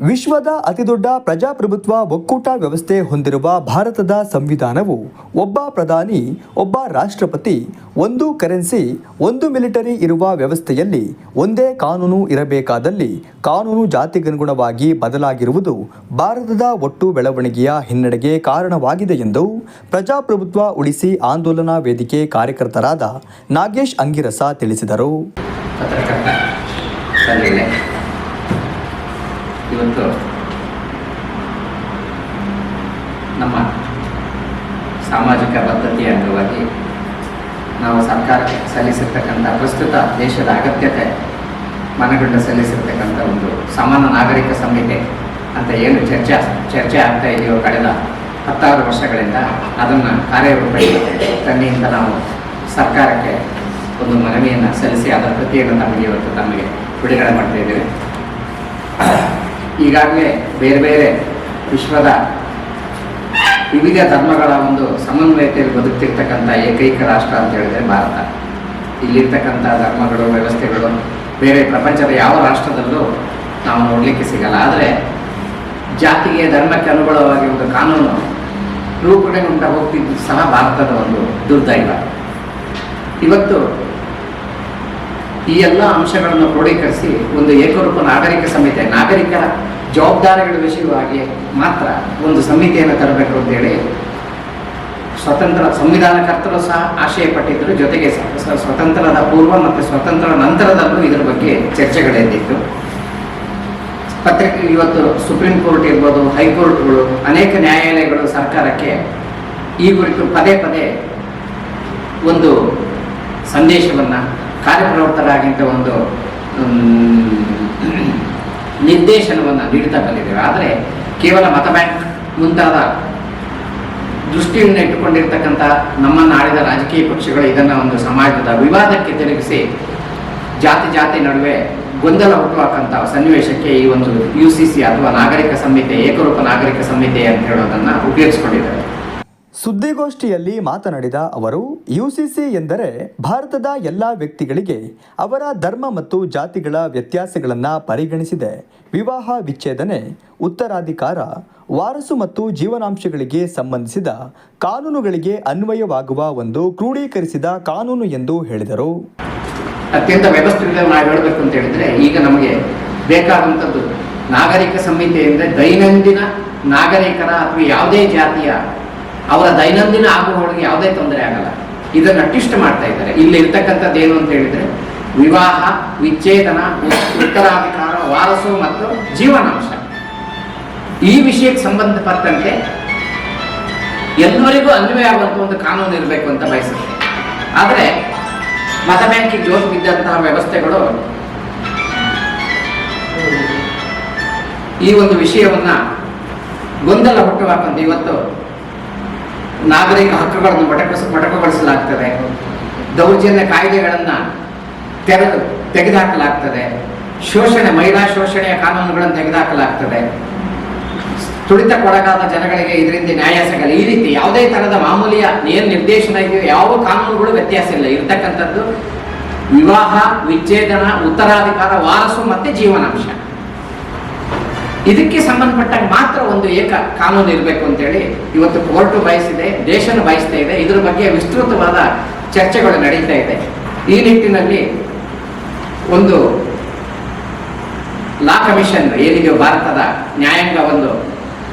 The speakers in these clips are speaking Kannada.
ವಿಶ್ವದ ಅತಿದೊಡ್ಡ ಪ್ರಜಾಪ್ರಭುತ್ವ ಒಕ್ಕೂಟ ವ್ಯವಸ್ಥೆ ಹೊಂದಿರುವ ಭಾರತದ ಸಂವಿಧಾನವು ಒಬ್ಬ ಪ್ರಧಾನಿ, ಒಬ್ಬ ರಾಷ್ಟ್ರಪತಿ, ಒಂದು ಕರೆನ್ಸಿ, ಒಂದು ಮಿಲಿಟರಿ ಇರುವ ವ್ಯವಸ್ಥೆಯಲ್ಲಿ ಒಂದೇ ಕಾನೂನು ಇರಬೇಕಾದಲ್ಲಿ ಕಾನೂನು ಜಾತಿಗನುಗುಣವಾಗಿ ಬದಲಾಗಿರುವುದು ಭಾರತದ ಒಟ್ಟು ಬೆಳವಣಿಗೆಯ ಹಿನ್ನಡೆಗೆ ಕಾರಣವಾಗಿದೆ ಎಂದು ಪ್ರಜಾಪ್ರಭುತ್ವ ಉಳಿಸಿ ಆಂದೋಲನಾ ವೇದಿಕೆ ಕಾರ್ಯಕರ್ತರಾದ ನಾಗೇಶ್ ಅಂಗಿರಸ ತಿಳಿಸಿದರು. ಇವತ್ತು ನಮ್ಮ ಸಾಮಾಜಿಕ ಬದ್ಧತೆಯ ಅಂಗವಾಗಿ ನಾವು ಸರ್ಕಾರ ಸಲ್ಲಿಸಿರ್ತಕ್ಕಂಥ, ಪ್ರಸ್ತುತ ದೇಶದ ಅಗತ್ಯತೆ ಮನಗಂಡ ಸಲ್ಲಿಸಿರ್ತಕ್ಕಂಥ ಒಂದು ಸಮಾನ ನಾಗರಿಕ ಸಂಹಿತೆ ಅಂತ ಏನು ಚರ್ಚೆ ಚರ್ಚೆ ಆಗ್ತಾ ಇದೆಯೋ ಕಳೆದ ಹತ್ತಾರು ವರ್ಷಗಳಿಂದ ಅದನ್ನು ಕಾರ್ಯರೂಪಕ್ಕೆ ತನ್ನಿಂದ ನಾವು ಸರ್ಕಾರಕ್ಕೆ ಒಂದು ಮನವಿಯನ್ನು ಸಲ್ಲಿಸಿ ಅದರ ಪ್ರತಿಯನ್ನು ತಮಗೆ ಇವತ್ತು ತಮಗೆ ಬಿಡುಗಡೆ ಮಾಡ್ತಾ ಇದ್ದೇವೆ. ಈಗಾಗಲೇ ಬೇರೆ ಬೇರೆ ವಿಶ್ವದ ವಿವಿಧ ಧರ್ಮಗಳ ಒಂದು ಸಮನ್ವಯತೆಯಲ್ಲಿ ಬದುಕ್ತಿರ್ತಕ್ಕಂಥ ಏಕೈಕ ರಾಷ್ಟ್ರ ಅಂತ ಹೇಳಿದ್ರೆ ಭಾರತ. ಇಲ್ಲಿರ್ತಕ್ಕಂಥ ಧರ್ಮಗಳು, ವ್ಯವಸ್ಥೆಗಳು ಬೇರೆ ಪ್ರಪಂಚದ ಯಾವ ರಾಷ್ಟ್ರದಲ್ಲೂ ನಾವು ನೋಡಲಿಕ್ಕೆ ಸಿಗಲ್ಲ. ಆದರೆ ಜಾತಿಗೆ ಧರ್ಮಕ್ಕೆ ಅನುಗುಣವಾಗಿ ಒಂದು ಕಾನೂನು ರೂಪುಗೊಂಡ ಹೋಗ್ತಿದ್ದು ಸಹ ಭಾರತದ ಒಂದು ದುರ್ದೈವ. ಇವತ್ತು ಈ ಎಲ್ಲ ಅಂಶಗಳನ್ನು ಕ್ರೋಢೀಕರಿಸಿ ಒಂದು ಏಕರೂಪ ನಾಗರಿಕ ಸಂಹಿತೆ ನಾಗರಿಕರ ಜವಾಬ್ದಾರಿಗಳ ವಿಷಯವಾಗಿ ಮಾತ್ರ ಒಂದು ಸಮಿತಿಯನ್ನು ತರಬೇಕು ಅಂತೇಳಿ ಸ್ವತಂತ್ರ ಸಂವಿಧಾನಕರ್ತರು ಸಹ ಆಶಯ ಪಟ್ಟಿದ್ದರು. ಜೊತೆಗೆ ಸ್ವತಂತ್ರದ ಪೂರ್ವ ಮತ್ತು ಸ್ವತಂತ್ರ ನಂತರದಲ್ಲೂ ಇದರ ಬಗ್ಗೆ ಚರ್ಚೆಗಳೆಂದಿತ್ತು ಪತ್ರಿಕೆ, ಇವತ್ತು ಸುಪ್ರೀಂ ಕೋರ್ಟ್ ಇರ್ಬೋದು, ಹೈಕೋರ್ಟ್ಗಳು, ಅನೇಕ ನ್ಯಾಯಾಲಯಗಳು ಸರ್ಕಾರಕ್ಕೆ ಈ ಕುರಿತು ಪದೇ ಪದೇ ಒಂದು ಸಂದೇಶವನ್ನು ಕಾರ್ಯಪ್ರವೃತ್ತರಾಗಿಂತ ಒಂದು ನಿರ್ದೇಶನವನ್ನು ನೀಡ್ತಾ ಬಂದಿದ್ದೇವೆ. ಆದರೆ ಕೇವಲ ಮತ ಬ್ಯಾಂಕ್ ಮುಂತಾದ ದೃಷ್ಟಿಯನ್ನು ಇಟ್ಟುಕೊಂಡಿರ್ತಕ್ಕಂಥ ನಮ್ಮನ್ನು ಆಳಿದ ರಾಜಕೀಯ ಪಕ್ಷಗಳು ಇದನ್ನು ಒಂದು ಸಮಾಜದ ವಿವಾದಕ್ಕೆ ತಿರುಗಿಸಿ ಜಾತಿ ಜಾತಿ ನಡುವೆ ಗೊಂದಲ ಹುಟ್ಟುಹಾಕಂಥ ಸನ್ನಿವೇಶಕ್ಕೆ ಈ ಒಂದು ಯು ಸಿ ಸಿ ಅಥವಾ ನಾಗರಿಕ ಸಂಹಿತೆ, ಏಕರೂಪ ನಾಗರಿಕ ಸಂಹಿತೆ ಅಂತ ಹೇಳೋದನ್ನು ಉಪಯೋಗಿಸಿಕೊಂಡಿದ್ದಾರೆ ಸುದ್ದಿಗೋಷ್ಠಿಯಲ್ಲಿ ಮಾತನಾಡಿದ ಅವರು, ಯುಸಿಸಿ ಎಂದರೆ ಭಾರತದ ಎಲ್ಲ ವ್ಯಕ್ತಿಗಳಿಗೆ ಅವರ ಧರ್ಮ ಮತ್ತು ಜಾತಿಗಳ ವ್ಯತ್ಯಾಸಗಳನ್ನು ಪರಿಗಣಿಸಿದೆ. ವಿವಾಹ ವಿಚ್ಛೇದನೆ, ಉತ್ತರಾಧಿಕಾರ, ವಾರಸು ಮತ್ತು ಜೀವನಾಂಶಗಳಿಗೆ ಸಂಬಂಧಿಸಿದ ಕಾನೂನುಗಳಿಗೆ ಅನ್ವಯವಾಗುವ ಒಂದು ಕ್ರೋಢೀಕರಿಸಿದ ಕಾನೂನು ಎಂದು ಹೇಳಿದರು. ಅತ್ಯಂತ ವ್ಯವಸ್ಥಿತ ನಾವು ಹೇಳಬೇಕು ಅಂತ ಹೇಳಿದ್ರೆ, ಈಗ ನಮಗೆ ಬೇಕಾದಂಥದ್ದು ನಾಗರಿಕ ಸಂಹಿತೆ ಅಂದರೆ ದೈನಂದಿನ ನಾಗರಿಕರ ಅಥವಾ ಯಾವುದೇ ಜಾತಿಯ ಅವರ ದೈನಂದಿನ ಆಗುವವಳಿಗೆ ಯಾವುದೇ ತೊಂದರೆ ಆಗಲ್ಲ. ಇದನ್ನು ಟಿಸ್ಟ್ ಮಾಡ್ತಾ ಇದ್ದಾರೆ. ಇಲ್ಲಿ ಇರ್ತಕ್ಕಂಥದ್ದು ಏನು ಅಂತ ಹೇಳಿದ್ರೆ, ವಿವಾಹ, ವಿಚ್ಛೇದನ, ಉತ್ತರಾಧಿಕಾರ, ವಾರಸು ಮತ್ತು ಜೀವನಾಂಶ. ಈ ವಿಷಯಕ್ಕೆ ಸಂಬಂಧಪಟ್ಟಂತೆ ಎಲ್ಲರಿಗೂ ಅನ್ವಯ ಆಗುವಂಥ ಒಂದು ಕಾನೂನು ಇರಬೇಕು ಅಂತ ಬಯಸುತ್ತೆ. ಆದರೆ, ಮತ ಬ್ಯಾಂಕಿ ಜೋಸ್ ಬಿದ್ದಂತಹ ವ್ಯವಸ್ಥೆಗಳು ಈ ಒಂದು ವಿಷಯವನ್ನ ಗೊಂದಲ ಹುಟ್ಟುಹಾಕಂತ ಇವತ್ತು ನಾಗರಿಕ ಹಕ್ಕುಗಳನ್ನು ಮೊಟಕಸ, ಮೊಟಕುಗೊಳಿಸಲಾಗ್ತದೆ. ದೌರ್ಜನ್ಯ ಕಾಯ್ದೆಗಳನ್ನು ತೆರೆದು ತೆಗೆದುಹಾಕಲಾಗ್ತದೆ ಶೋಷಣೆ, ಮಹಿಳಾ ಶೋಷಣೆಯ ಕಾನೂನುಗಳನ್ನು ತೆಗೆದುಹಾಕಲಾಗ್ತದೆ ತುಳಿತಕ್ಕೊಳಗಾದ ಜನಗಳಿಗೆ ಇದರಿಂದ ನ್ಯಾಯ ಸಿಗಲ್ಲ. ಈ ರೀತಿ ಯಾವುದೇ ಥರದ ಮಾಮೂಲಿಯ ಏನು ನಿರ್ದೇಶನ ಇದೆಯೋ ಯಾವ ಕಾನೂನುಗಳು ವ್ಯತ್ಯಾಸ ಇಲ್ಲ. ಇರ್ತಕ್ಕಂಥದ್ದು ವಿವಾಹ, ವಿಚ್ಛೇದನ, ಉತ್ತರಾಧಿಕಾರ, ವಾರಸು ಮತ್ತು ಜೀವನಾಂಶ. ಇದಕ್ಕೆ ಸಂಬಂಧಪಟ್ಟಾಗ ಮಾತ್ರ ಒಂದು ಏಕ ಕಾನೂನು ಇರಬೇಕು ಅಂತೇಳಿ ಇವತ್ತು ಕೋರ್ಟು ಬಯಸಿದೆ, ದೇಶನು ಬಯಸ್ತಾ ಇದೆ. ಇದರ ಬಗ್ಗೆ ವಿಸ್ತೃತವಾದ ಚರ್ಚೆಗಳು ನಡೀತಾ ಇದೆ. ಈ ನಿಟ್ಟಿನಲ್ಲಿ ಒಂದು ಲಾ ಕಮಿಷನ್ ಏನಿದೆಯೋ ಭಾರತದ ನ್ಯಾಯಾಂಗ ಒಂದು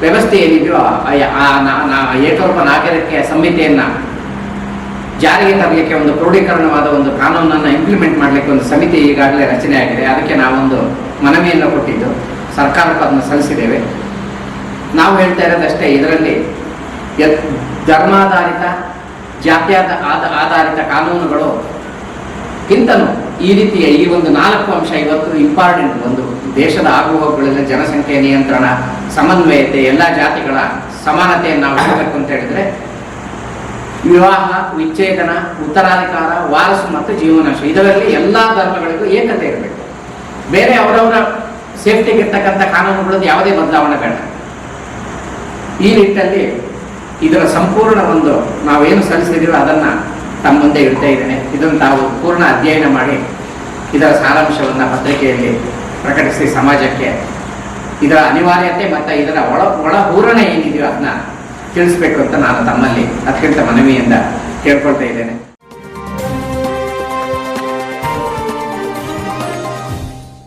ವ್ಯವಸ್ಥೆ ಏನಿದೆಯೋ ಏಕರೂಪ ನಾಗರಿಕ ಸಂಹಿತೆಯನ್ನ ಜಾರಿಗೆ ತರಲಿಕ್ಕೆ ಒಂದು ಕ್ರೋಢೀಕರಣವಾದ ಒಂದು ಕಾನೂನನ್ನು ಇಂಪ್ಲಿಮೆಂಟ್ ಮಾಡಲಿಕ್ಕೆ ಒಂದು ಸಮಿತಿ ಈಗಾಗಲೇ ರಚನೆ ಆಗಿದೆ. ಅದಕ್ಕೆ ನಾವೊಂದು ಮನವಿಯನ್ನು ಕೊಟ್ಟಿದ್ದು. ಸರ್ಕಾರಕ್ಕೆ ಅದನ್ನು ಸಲ್ಲಿಸಿದ್ದೇವೆ. ನಾವು ಹೇಳ್ತಾ ಇರೋದಷ್ಟೇ, ಇದರಲ್ಲಿ ಧರ್ಮಾಧಾರಿತ, ಜಾತ್ಯಾದ ಆದ- ಆಧಾರಿತ ಕಾನೂನುಗಳು ಇಂತನೂ ಈ ರೀತಿಯ ಈ ಒಂದು ನಾಲ್ಕು ಅಂಶ ಇವತ್ತು ಇಂಪಾರ್ಟೆಂಟ್ ಒಂದು ದೇಶದ ಆಗುಹೋಗುಗಳಲ್ಲಿ ಜನಸಂಖ್ಯೆ ನಿಯಂತ್ರಣ, ಸಮನ್ವಯತೆ, ಎಲ್ಲ ಜಾತಿಗಳ ಸಮಾನತೆಯನ್ನು ನಾವು ಹೇಳಬೇಕು ಅಂತ ಹೇಳಿದ್ರೆ, ವಿವಾಹ, ವಿಚ್ಛೇದನ, ಉತ್ತರಾಧಿಕಾರ, ವಾರಸು ಮತ್ತು ಜೀವನಾಶ, ಇದರಲ್ಲಿ ಎಲ್ಲ ಧರ್ಮಗಳಿಗೂ ಏಕತೆ ಇರಬೇಕು. ಬೇರೆ ಅವರವರ ಸೇಫ್ಟಿಗೆ ಇರ್ತಕ್ಕಂಥ ಕಾನೂನುಗಳಲ್ಲಿ ಯಾವುದೇ ಬದಲಾವಣೆ ಬೇಡ. ಈ ನಿಟ್ಟಲ್ಲಿ ಇದರ ಸಂಪೂರ್ಣ ಒಂದು ನಾವೇನು ಸಲ್ಲಿಸಿದೀವೋ ಅದನ್ನು ತಮ್ಮ ಮುಂದೆ ಇಡ್ತಾ ಇದ್ದೇನೆ. ಇದನ್ನು ತಾವು ಪೂರ್ಣ ಅಧ್ಯಯನ ಮಾಡಿ ಇದರ ಸಾರಾಂಶವನ್ನು ಪತ್ರಿಕೆಯಲ್ಲಿ ಪ್ರಕಟಿಸಿ ಸಮಾಜಕ್ಕೆ ಇದರ ಅನಿವಾರ್ಯತೆ ಮತ್ತು ಇದರ ಒಳ ಒಳ ಹೂರಣೆ ಏನಿದೆಯೋ ಅದನ್ನ ತಿಳಿಸ್ಬೇಕು ಅಂತ ನಾನು ತಮ್ಮಲ್ಲಿ ಅತ್ಯಂತ ಮನವಿಯಿಂದ ಕೇಳ್ಕೊಳ್ತಾ ಇದ್ದೇನೆ.